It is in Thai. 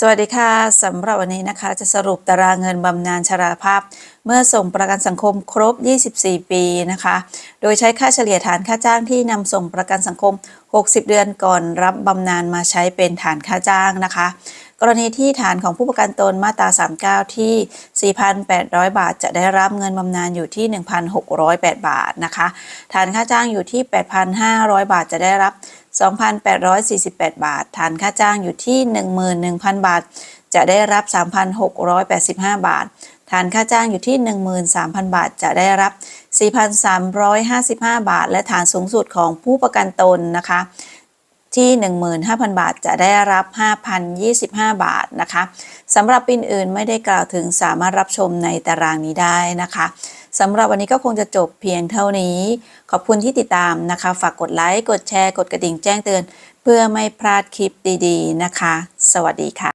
สวัสดีค่ะสำหรับวันนี้นะคะจะสรุปตารางเงินบำนาญชราภาพ เมื่อส่งประกันสังคมครบ 24 ปีนะคะ โดยใช้ค่าเฉลี่ยฐานค่าจ้างที่นำส่งประกันสังคม 60 เดือนก่อนรับบำนาญมาใช้เป็นฐานค่าจ้างนะคะ กรณีที่ฐานของผู้ประกันตนมาตรา 39 ที่ 4,800 บาท จะได้รับเงินบำนาญอยู่ที่ 1,608 บาทนะคะ ฐานค่าจ้างอยู่ที่ 8,500 บาทจะได้รับ 2,848 บาท ฐานค่าจ้างอยู่ที่ 11,000 บาท จะได้รับ 3,685 บาท ฐานค่าจ้างอยู่ที่ 13,000 บาท จะได้รับ 4,355 บาท และฐานสูงสุดของผู้ประกันตนนะคะที่ 15,000 บาทจะได้รับ 5,025 บาทนะคะสำหรับปีอื่นไม่ได้กล่าวถึงสามารถรับชมในตารางนี้ได้นะคะ สำหรับวันนี้ก็คงจะจบเพียงเท่านี้ ขอบคุณที่ติดตามนะคะ ฝากกดไลค์ กดแชร์ กดกระดิ่งแจ้งเตือน เพื่อไม่พลาดคลิปดีๆนะคะ สวัสดีค่ะ